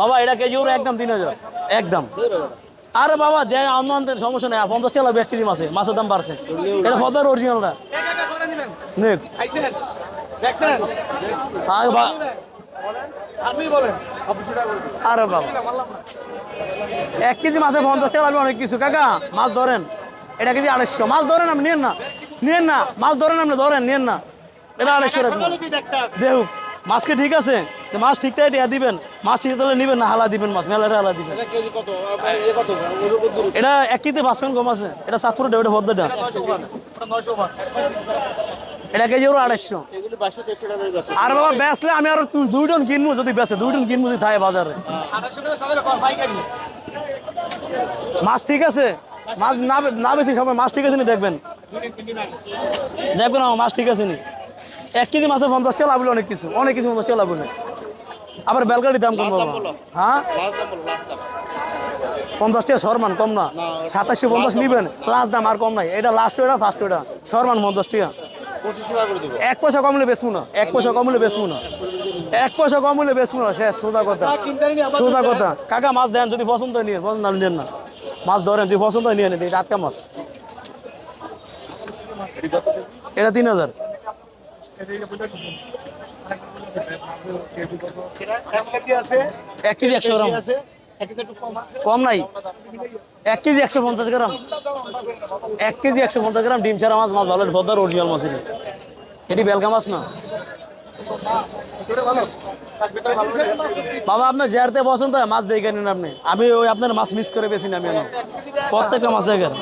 বাবা এটা কেজি ওর একদম তিন হাজার। একদম। আরে বাবা যে আমাদের সমস্যা নেই পঞ্চাশ টাকা এক কেজি মাছে মাছের দাম বাড়ছে। এটা ফদার অরিজিনালটা নেক আরে বা আরে বাবা। এক কেজি মাছে পঞ্চাশ টাকা লাগবে অনেক কিছু। কাকা মাছ ধরেন। এটা কেজি আড়াইশো। মাছ ধরেন আপনি নিয়েন না। নিয়েন না। মাছ ধরেন আপনি ধরেন নিয়েন না। এটা আড়াইশো টাকা। দেখুক মাছ কি ঠিক আছে মাছ ঠিক তাই টিয়া দিবেন। মাছ ঠিক তাহলে নিবেন না হালা দিবেন মাছ মেলারে হালা দিবেন। এটা এক কেজি পাঁচ পয়েন্ট কম আছে এটা সাতপুর ওটা ভদ্রটা এটা কেজি ওর আড়াইশো। আর বাবা বেচলে আমি আর দুই টন কিনবো যদি বেচে দুই টন কিনবো যদি থাকে বাজারে। মাছ ঠিক আছে মাছ না না বেশি সময় মাছ ঠিক আছে নি দেখবেন? দেখবেন আমার মাছ ঠিক আছে নি। এক কেজি মাছের পঞ্চাশ টাকা লাভ হলো অনেক কিছু অনেক কিছু পঞ্চাশ টাকা লাভ হলো। আবার বেলগাড়ির দাম কম হ্যাঁ? পঞ্চাশ টাকা সরমান কম না। সাতাশশো পঞ্চাশ নিবেন। লাস্ট দাম আর কম নাই। এটা লাস্ট এটা ফার্স্ট এটা সরমান পঞ্চাশ টাকা। এক পয়সা কমলে বেচবো না। এক পয়সা কমলে বেচবো না। এক পয়সা কমলে বেচবো না। শেষ সোজা কথা। সোজা কথা। কাকা মাছ দেন যদি পছন্দ হয় নিয়ে পছন্দ নেন না। মাছ ধরেন যদি পছন্দ হয় নিয়ে নেন এটা আটকা মাছ। এটা তিন হাজার। এক কেজি একশো গ্রাম। কম নাই। এক কেজি একশো পঞ্চাশ গ্রাম। এক কেজি একশো পঞ্চাশ গ্রাম ডিম ছাড়া মাছ মাছ ভালো ভদ্র অরিজিনাল মাছ এটি। এটি বেলকা মাছ না। বাবা, আপনার জেরতে পছন্দ হয় মাছ দেখে নিন আপনি। আমি ওই আপনার মাছ মিস করে বেশি না আমি প্রত্যেকটা মাছ এখানে